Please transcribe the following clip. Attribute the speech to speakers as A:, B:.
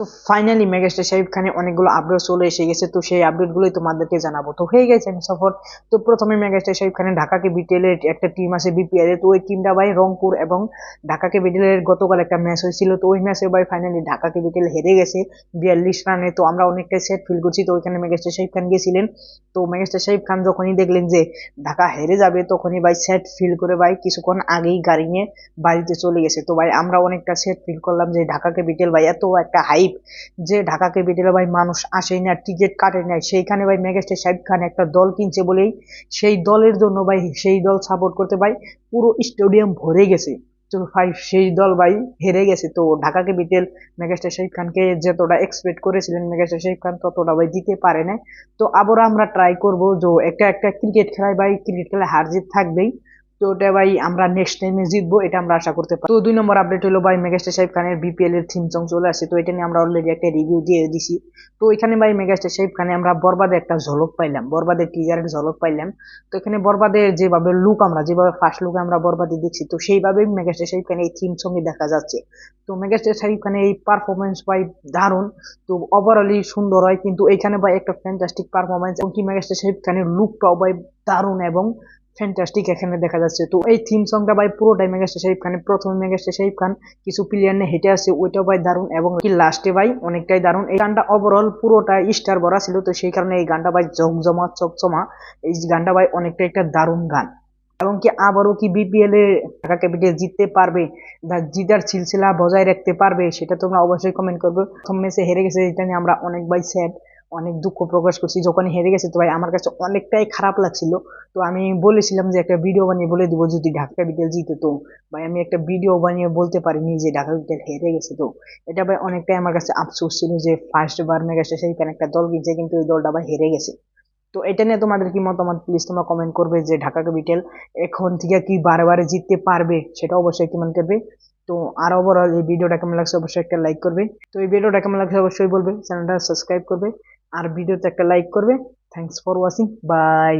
A: তো finally megastar Shahib খানের অনেকগুলো আপডেট চলে এসে গেছে, তো সেই আপডেটগুলোই তোমাদেরকে জানাব। তো হয়ে গেছে আমি সফর। তো প্রথমে মেগাস্টার শাহিব খানের ঢাকাকে বিটেলের একটা টিম আছে বিপিএল তো ওই টিমটা ভাই রংপুর এবং ঢাকাকে বিটেলের গতকাল একটা ম্যাচ হয়েছিল, তো ওই ম্যাচে ভাই ফাইনালি ঢাকাকে বিটেল হেরে গেছে বিয়াল্লিশ রানে তো আমরা অনেকটাই সেট ফিল করছি, তো ওইখানে মেগাস্টার শাহিব খান গেছিলেন। তো মেগাস্টার শাহিব খান যখনই দেখলেন যে ঢাকা হেরে যাবে, তখনই ভাই সেট ফিল করে ভাই কিছুক্ষণ আগেই গাড়ি নিয়ে বাড়িতে চলে গেছে। তো ভাই আমরা অনেকটা সেট ফিল করলাম যে ঢাকাকে বিটেল ভাই এত একটা হাইপ যে ঢাকা ক্যাপিটালে ভাই মানুষ আসেই না টিকিট কাটে না সেইখানে ভাই মেগাস্টার সাহেব খান একটা দল কিনছে বলেই সেই দলের জন্য ভাই সেই দল সাপোর্ট করতে ভাই পুরো স্টেডিয়াম ভরে গেছে। তো ভাই সেই দল ভাই হেরে গেছে। তো ঢাকা ক্যাপিটাল মেগাস্টার শাহিদ খানকে যতটা এক্সপেক্ট করেছিলেন মেগাস্টার শাহিদ খান ততটা ভাই দিতে পারে না তো আবারও আমরা ট্রাই করব যে একটা একটা ক্রিকেট খেলায় ভাই ক্রিকেট খেলায় হার জিত থাকবেই। তো ওটা ভাই, আমরা নেক্সট টাইমে জিতবো, এটা আমরা আশা করতে পারি। তো দুই নম্বর আপডেট হলো ভাই মেগাস্টার সাহেব খানের বিপিএল এর থিম সং চলে আসে তো এটা নিয়ে আমরা অলরেডি একটা রিভিউ দিয়ে দিছি। তো এখানে ভাই মেগাস্টার সাহেব খানে আমরা বরবাদে একটা ঝলক পাইলাম। বরবাদের টিজারের ঝলক পাইলাম। তো এখানে বরবাদের যেভাবে লুক আমরা, যেভাবে ফার্স্ট লুকে আমরা বরবাদে দেখছি, তো সেইভাবেই মেগাস্টার সাহেব খানে এই থিম সঙ্গে দেখা যাচ্ছে। তো মেগাস্টার সাহেব খানে এই পারফরমেন্স ভাই দারুণ। তো ওভারঅলি সুন্দর হয়, কিন্তু এখানে ভাই একটা ফ্যান্টাস্টিক পারফরমেন্স এবং কি মেগাস্টার সাহেব খানের লুকটাও ভাই দারুণ, এবং ফ্যান্টাস্টিক এখানে দেখা যাচ্ছে। তো এই থিম সংটা ভাই পুরোটাই মেগাস্টার শাহিব খানের প্রথমে মেগাস্টার শাহিব খান কিছু প্লেয়ার নিয়ে হেঁটে আসছে, ওইটাও ভাই দারুণ এবং কি লাস্টে ভাই অনেকটাই দারুণ। এই গানটা ওভারঅল পুরোটা স্টার ভরা ছিল, তো সেই কারণে এই গানটা ভাই জমজমা চকচমা। এই গানটা ভাই অনেকটা একটা দারুণ গান। এবং কি আবারও কি বিপিএল এ ঢাকা ক্যাপিটাল জিততে পারবে জিতার সিলসিলা বজায় রাখতে পারবে, সেটা তোমরা অবশ্যই কমেন্ট করবে। প্রথম ম্যাচে হেরে গেছে, এটা নিয়ে আমরা অনেক ভাই স্যাড অনেক দুঃখ প্রকাশ করছি। যখন হেরে গেছে তো ভাই, আমার কাছে অনেকটাই খারাপ লাগছিল। তো আমি বলেছিলাম যে একটা ভিডিও বানিয়ে বলে দিব, যদি ঢাকা ক্যাপিটাল জিতে তো। ভাই, আমি একটা ভিডিও বানিয়ে বলতে পারিনি যে ঢাকা ক্যাপিটাল হেরে গেছে তো। এটা ভাই অনেকটাই আমার কাছে আফসোস ছিল যে ফার্স্ট বার মেগাস্টার সেইখানে একটা দল কিনছে কিন্তু ওই দলটা ভাই হেরে গেছে। তো এটা নিয়ে তোমাদের কি মতামত? প্লিজ তোমরা কমেন্ট করবে যে ঢাকা ক্যাপিটাল এখন থেকে কি বারে বারে জিততে পারবে, সেটা অবশ্যই কমেন্ট করবে। তো আর ওভারঅল এই ভিডিওটা কেমন লাগছে অবশ্যই একটা লাইক করবে। তো এই ভিডিওটা কেমন লাগছে অবশ্যই বলবে চ্যানেলটা সাবস্ক্রাইব করবে। আর ভিডিওতে একটা লাইক করবে। Thanks for watching by